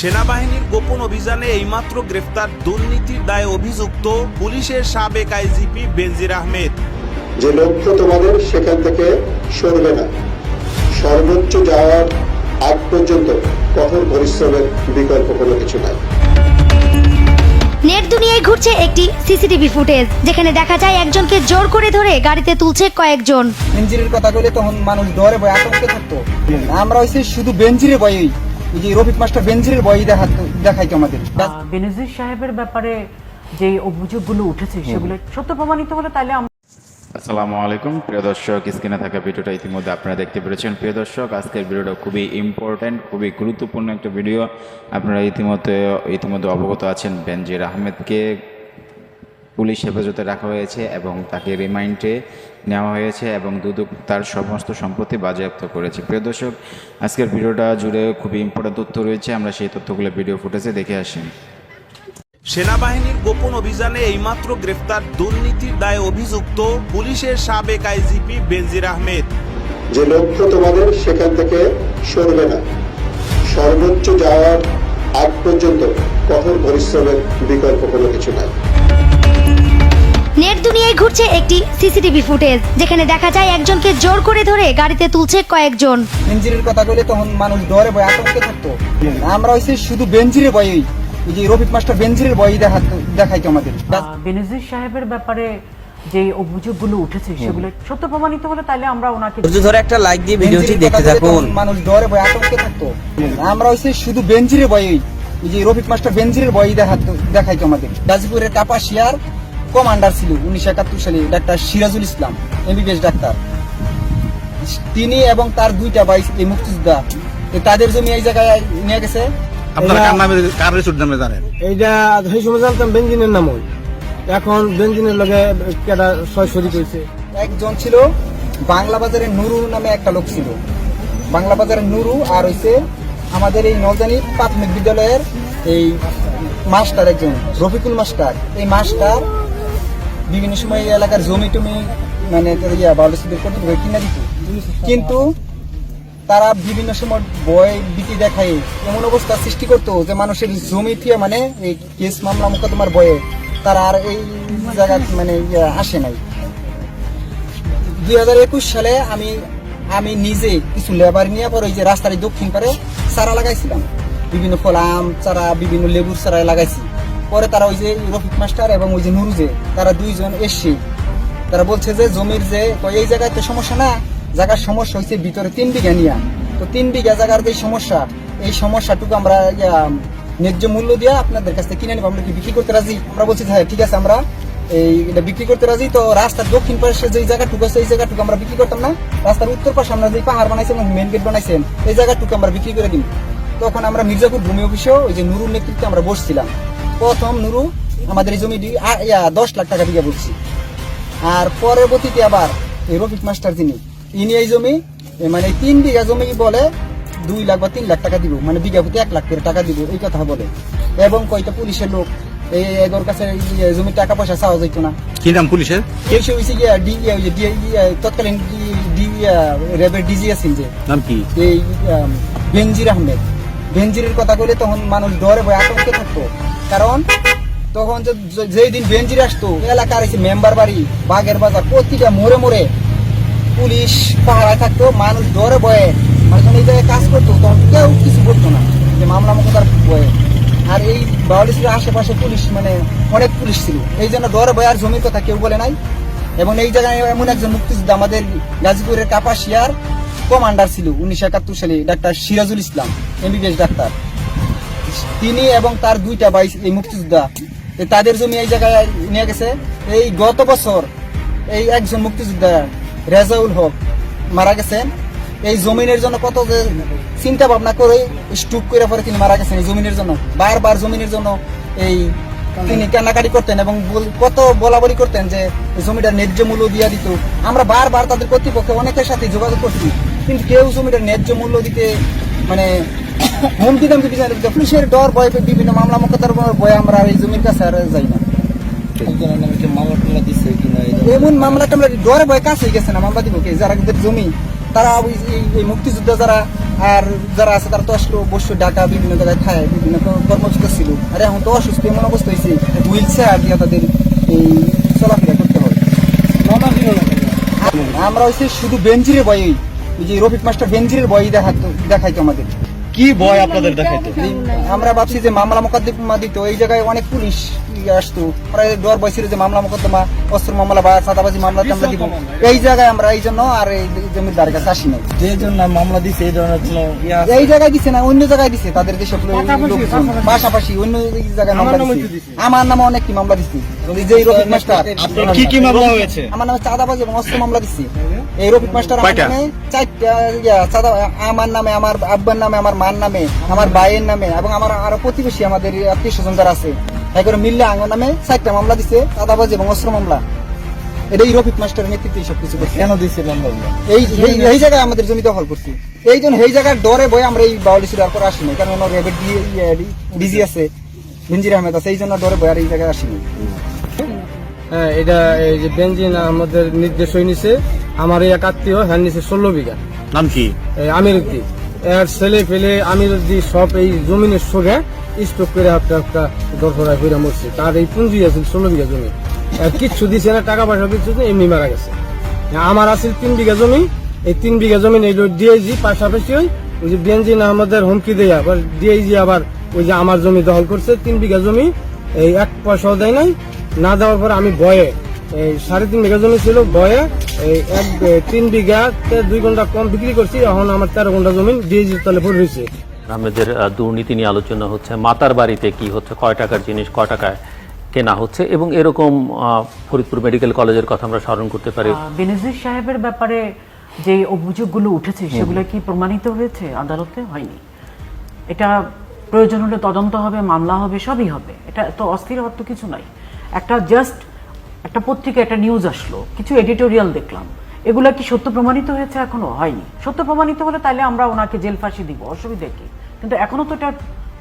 সেনাবাহিনীর গোপন অভিযানে এইমাত্র গ্রেফতার দুর্নীতির দায়ে অভিযুক্ত পুলিশের সাবেক আইজিপি বেনজির আহমেদ। যে লক্ষ্য তোমাদের সেখান থেকে সরবে না। সর্বোচ্চ যাওয়ার আগ পর্যন্ত কঠোর পরিশ্রমের বিকল্প কোনো কিছু নাই। নেট দুনিয়ায় ঘুরছে একটি সিসিটিভি ফুটেজ যেখানে দেখা যায় একজনকে জোর করে ধরে গাড়িতে তুলছে কয়েকজন। বেঞ্জিরের কথা বলে তখন মানুষ ডরে ভয় আতঙ্কে থাকতো। আমরা হয়েছে শুধু বেঞ্জিরের ভয়ই ওই যে রফিক মাস্টার বেনজিরের বই দেখা দেখাইতো আমাদের। বেনজির সাহেবের ব্যাপারে যে অভিযোগগুলো উঠেছে সেগুলো সত্য প্রমাণিত হলে তাহলে আমরা আসসালামু আলাইকুম। প্রিয় দর্শক স্ক্রিনে থাকা ভিডিওটা ইতিমধ্যে আপনারা দেখতে পেরেছেন। প্রিয় দর্শক আজকের ভিডিওটা খুবই ইম্পর্ট্যান্ট খুবই গুরুত্বপূর্ণ একটা ভিডিও। আপনারা ইতিমধ্যে ইতিমধ্যে অবগত আছেন বেনজির আহমেদকে। পুলিশ হেফাজতে রাখা হয়েছে এবং তাকে রিমাইন্ডে নেওয়া হয়েছে এবং দুদক তার সমস্ত সম্পত্তি বাজেয়াপ্ত করেছে। প্রিয় দর্শক আজকের ভিডিওটা জুড়ে খুবই ইম্পর্ট্যান্ট তথ্য রয়েছে। আমরা সেই তথ্যগুলো ভিডিও ফুটেজে দেখে আসি। সেনাবাহিনীর গোপন অভিযানে এইমাত্র গ্রেফতার দুর্নীতির দায়ে অভিযুক্ত পুলিশের সাবেক আইজিপি বেনজির আহমেদ। যে লক্ষ্য তোমাদের সেখান থেকে সরবে না। সর্বোচ্চ যাওয়ার আগ পর্যন্ত কঠোর পরিশ্রমের বিকল্প কোনো কিছু নাই। দুনিয়ায় ঘুরছে একটি সিসিটিভি ফুটেজ যেখানে দেখা যায় একজনকে জোর করে ধরে গাড়িতে তুলছে কয়েকজন। বেঞ্জিরের কথা বলে তখন মানুষ ডরে ভয় আতঙ্কে থাকতো। আমরা হয়েছে শুধু বেঞ্জিরের ভয়ই। ওই যে রফিক মাস্টার বেঞ্জিরের ভয়ই দেখাতো দেখাইতো আমাদের। বেনজির সাহেবের ব্যাপারে যে অভিযোগগুলো উঠেছে সেগুলো সত্য প্রমাণিত হলে তাহলে আমরা ওনাকে ধৈর্য ধরে একটা লাইক দিয়ে ভিডিওটি দেখতে থাকুন। মানুষ ডরে ভয় আতঙ্কে থাকতো। আমরা হয়েছে শুধু বেঞ্জিরের ভয়ই। ওই যে রফিক মাস্টার বেঞ্জিরের ভয়ই দেখাতো দেখাইতো আমাদের। গাজীপুরের কাপাসিয়ার কমান্ডার ছিল উনিশশো একাত্তর সালে doctor Sirajul Islam MBBS doctor. তিনি এবং তার দুইটা ভাই এই মুক্তিযোদ্ধা তাদের জমি এই জায়গায় নিয়ে গেছে। আপনারা কার নামে কার রিসোর্ট নামে জানেন? এইটা সেই সময় জানতাম বেঞ্জিনের নাম এখন বেঞ্জিনের লগে কেটা ছয় শরিক হয়েছে একজন ছিল বাংলা বাজারের নুরু নামে একটা লোক ছিল। বাংলা বাজারের নুরু আর হইছে আমাদের এই নলজানি প্রাথমিক বিদ্যালয়ের এই মাস্টার একজন রফিকুল মাস্টার। এই মাস্টার বিভিন্ন সময় এই এলাকার জমি টমি মানে ইয়া করতে বই কিনা দিত। কিন্তু তারা বিভিন্ন সময় বই বিক্রি দেখায়, এমন অবস্থা সৃষ্টি করতো যে মানুষের জমি থেকে মানে এই কেস মামলা মোকদ্দমার বয়ে তারা আর এই জায়গা মানে আসে নাই। দুই হাজার একুশ সালে আমি আমি নিজে কিছু লেবার নিয়ে পর ওই যে রাস্তার দক্ষিণ পারে চারা লাগাইছিলাম। বিভিন্ন ফল, আম, চারা, বিভিন্ন লেবুর চারা লাগাইছি। পরে তারা ওই যে রফিক মাস্টার এবং ওই যে নুরুজে, তারা দুইজন এসছে তারা বলছে যে জমির যে এই জায়গায় তো সমস্যা না, জায়গার সমস্যা হয়েছে ভিতরে তিন বিঘা নিয়া। তো তিন বিঘা জায়গার যে সমস্যা, এই সমস্যাটুকু আমরা ন্যায্য মূল্য দিয়ে আপনাদের কাছ থেকে কিনে নেব, আমরা কি বিক্রি করতে রাজি? আমরা বলছি হ্যাঁ ঠিক আছে, আমরা এই, এটা বিক্রি করতে রাজি। তো রাস্তার দক্ষিণ পাশে যে জায়গাটুকু আছে, এই জায়গাটুকু আমরা বিক্রি করতাম না। রাস্তার উত্তর পাশে আমরা যে পাহাড় বানাইছেন মেন গেট বানাইছেন, এই জায়গাটুকু আমরা বিক্রি করে দিই তখন আমরা মির্জাপুর ভূমি অফিসেও ওই যে নুরুর নেতৃত্বে আমরা বসছিলাম। প্রথম নুরু আমাদের এই জমিটি দশ লাখ টাকা দিয়ে বলছি। আর পরবর্তীতে আবার এই রফিক মাস্টার যিনি ইনি এই জমি মানে তিন বিঘা জমি বলে দুই লাখ বা তিন লাখ টাকা দিব মানে বিঘা প্রতি এক লাখ করে টাকা দিব এই কথা বলে। এবং কয়টা পুলিশের লোক এই এগোর কাছে এই জমির টাকা পয়সা চাওয়া যাইতো না। কি নাম পুলিশের? কেউ সে হয়েছে গিয়া ডি ইয়া, ইয়া, তৎকালীন ডি- ইয়া, র্যাবের ডিজি আছেন যে। নাম কি? এই বেনজির আহমেদ। বেনজিরের কথা বলে তখন মানুষ ডরে ভয় আতঙ্কে থাকতো। কারণ তখন যেই দিন বেনজির আসতো, এলাকার এসে মেম্বার বাড়ি, বাগের বাজার, প্রতিটা মোড়ে মোড়ে পুলিশ পাহারায় থাকতো, মানুষ ডরে ভয়ে। মানে যখন এই জায়গায় কাজ করতো, তখন কেউ কিছু করতো না যে মামলা মোকদ্দার ভয়ে। আর এই বাউলিশের আশেপাশে পুলিশ মানে অনেক পুলিশ ছিল। এই জন্য ডরে ভয় আর জমির কথা কেউ বলে নাই। এবং এই জায়গায় এমন একজন মুক্তিযোদ্ধা আমাদের গাজীপুরের কাপাসিয়ার কমান্ডার ছিল উনিশশো একাত্তর সালে, doctor Sirajul Islam, MBBS doctor. তিনি এবং তার দুইটা ভাই এই মুক্তিযোদ্ধা তাদের জমি এই জায়গায় নিয়ে গেছে। এই গত বছর এই একজন মুক্তিযোদ্ধা, রেজাউল হক, মারা গেছেন। এই জমিনের জন্য কত যে চিন্তা ভাবনা করে স্টুক করে পরে তিনি মারা গেছেন এই জমিনের জন্য। বারবার জমিনের জন্য এই তিনি কান্নাকাটি করতেন এবং কত বলা বলি করতেন যে জমিটা ন্যায্য মূল্য দিয়ে দিত। আমরা বারবার তাদের কর্তৃপক্ষে অনেকের সাথে যোগাযোগ করছি। কিন্তু কেউ জমিটার ন্যায্য মূল্য দিতে মানে হুমকি দামকি দিতে না। পুলিশের ডর ভয় পেয়ে বিভিন্ন মামলা মোকদ্দমার ভয়ে আমরা এই জমির কাছে আর যাই না। এমন মামলা টামলা ডরে ভয় কাছে গেছে না? মামলা দিব কে? যারা জমি তারা ওই মুক্তিযোদ্ধা যারা আর যারা আছে তারা তো আসলো বসে ঢাকা বিভিন্ন জায়গায় খায় বিভিন্ন ক- কর্মসূচিত ছিল। আর এখন তো অসুস্থ এমন অবস্থা হয়েছে হুইল চেয়ার দিয়ে তাদের এই চলাফেরা করতে হয়। আমরা হচ্ছে শুধু বেঞ্জিরে বই ওই যে রফিক মাস্টার বেঞ্জিরের বই দেখাতো দেখাইতো আমাদের। কি ভয় আপনাদের দেখাইতো? আমরা ভাবছি যে মামলা মোকদ্দমা দিত। এই জায়গায় অনেক পুলিশ আসতো। আমরা ডর বয়সের যে মামলা মোকদ্দমা অস্ত্র মামলা বা সাদাবাজি মামলা টামলা দিব। এই জায়গায় আমরা এই জন্য আর এই জমিদার কাছে আসি নাই। যে জন্য মামলা দিছে এই ধরনের কোনো এই জায়গায় দিছে না অন্য জায়গায় দিছে। তাদের যেসব পাশাপাশি অন্য জায়গায় মামলা দিছে। আমার নামে অনেকটি মামলা দিছে। এই যে রফিক মাস্টার। কি কি মামলা হয়েছে? আমার নামে চাঁদাবাজি এবং অস্ত্র মামলা দিচ্ছে এই রফিক মাস্টার আমার নামে চারটা আমার নামে আমার আব্বার নামে আমার মার নামে আমার ভাইয়ের নামে এবং আমার আরও প্রতিবেশী আমাদের আত্মীয় স্বজন যারা আছে তাই করে মিললে আমার নামে চারটা মামলা চাঁদাবাজি এবং অস্ত্র মামলা। রফিক মাস্টারের নেতৃত্বে সব কিছু করছে। কেন দিছে এই এই- এই জায়গায় আমাদের জমি দখল করছি। এই জন্য এই জায়গার ডরে বই আমরা এই বাউলি সুরার পর আসিনি। কারণ ওনার দিয়ে ডিজি আছে ভিঞ্জির আহমেদ আছে এই জন্য ডরে বই আর এই জায়গায় আসিনি। হ্যাঁ এটা এই যে বেঞ্জিন আমাদের নির্দেশ হয়ে নিছে। আমার এই এক আত্মীয় হ্যাঁ নিছে ষোলো বিঘা। নাম কি? এই আমির উদ্দি এর ছেলে ফেলে আমির উদ্দি সব এই জমিনের সঙ্গে স্টক করে একটা একটা দরকার হইরা মরছে। তার এই পুঁজি আছে ষোলো বিঘা জমি। আর কিচ্ছু দিছে না টাকা পয়সা কিচ্ছু দিছে, এমনি মারা গেছে। আমার আছে তিন বিঘা জমি। এই তিন বিঘা জমি এই ডিআইজি পাশাপাশি ওই ওই যে বেঞ্জিন আমাদের হুমকি দেয় আবার ডিআইজি আবার ওই যে আমার জমি দখল করছে তিন বিঘা জমি। এই এক পয়সাও দেয় নাই। না দেওয়ার পরে আমি বয়ে এই সাড়ে তিন বিঘা জমি ছিল বয়ে এই এক তিন বিঘাতে দুই ঘণ্টা কম বিক্রি করছি এখন আমার তেরো ঘণ্টা জমি ডিএইচির তলে পড়ে রয়েছে। আমাদের দুর্নীতি নিয়ে আলোচনা হচ্ছে মাতার বাড়িতে কি হচ্ছে কয় টাকার জিনিস কয় টাকায় কেনা হচ্ছে এবং এরকম আহ, ফরিদপুর মেডিকেল কলেজের কথা আমরা স্মরণ করতে পারি। বেনজির সাহেবের ব্যাপারে যে অভিযোগগুলো উঠেছে সেগুলো কি প্রমাণিত হয়েছে আদালতে? হয়নি। এটা প্রয়োজন হলে তদন্ত হবে মামলা হবে সবই হবে। এটা তো অস্থির হওয়ার তো কিছু নাই। একটা জাস্ট একটা পত্রিকা একটা নিউজ আসলো, কিছু এডিটোরিয়াল দেখলাম। এগুলা কি সত্য প্রমাণিত হয়েছে? এখনও হয়নি। সত্য প্রমাণিত হলে তাহলে আমরা ওনাকে জেল ফাঁসি দিব, অসুবিধা কি? কিন্তু এখনও তো এটা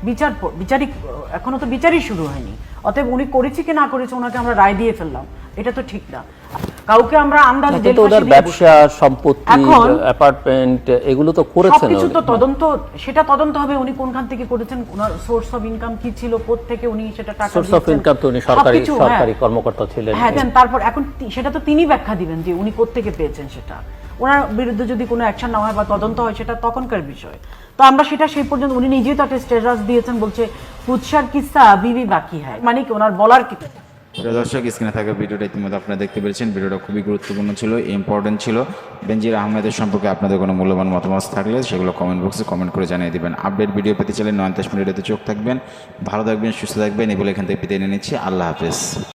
বিচার বিচারিক, এখনও তো বিচারই শুরু হয়নি। অতএব উনি করেছে কি না করেছে, ওনাকে আমরা রায় দিয়ে ফেললাম। এটা তো ঠিক না। কাউকে আমরা আন্দাজে জেল ফাঁসি ব্যবসা সম্পত্তি অ্যাপার্টমেন্ট এগুলো তো করেছেন সবকিছু তো। তদন্ত সেটা তদন্ত হবে উনি কোনখান থেকে করেছেন ওনার সোর্স অফ ইনকাম কি ছিল থেকে উনি সেটা টাকা সোর্স অফ ইনকাম তো উনি সরকারি হ্যাঁ। সরকারি কর্মকর্তা ছিলেন হ্যাঁ দেন তারপর এখন সেটা তো তিনি ব্যাখ্যা দিবেন যে উনি কোত্থেকে পেয়েছেন সেটা। ওনার বিরুদ্ধে যদি কোনো অ্যাকশন না হয় বা তদন্ত হয় সেটা তখনকার বিষয়। তো আমরা সেটা সেই পর্যন্ত উনি নিজেই তো একটা স্টেটাস দিয়েছেন বলছে ফুৎসার কিস্সা বিবি বাকি হয় মানে কি ওনার বলার কি? প্রিয় দর্শক, স্ক্রিনে থাকা ভিডিওটা ইতিমধ্যে আপনারা দেখতে পেরেছেন। ভিডিওটা খুবই গুরুত্বপূর্ণ ছিল ইম্পর্টেন্ট ছিল। বেনজির আহমেদের সম্পর্কে আপনাদের কোনো মূল্যবান মতামত থাকলে সেগুলো কমেন্ট বক্সে কমেন্ট করে জানিয়ে দেবেন। আপডেট ভিডিও পেতে চাইলে নয়নতাশ মিনিটে চোখ থাকবেন। ভালো থাকবেন, সুস্থ থাকবেন, এগুলো এখান থেকে পেতে নিয়ে নিচ্ছি। আল্লাহ হাফেজ।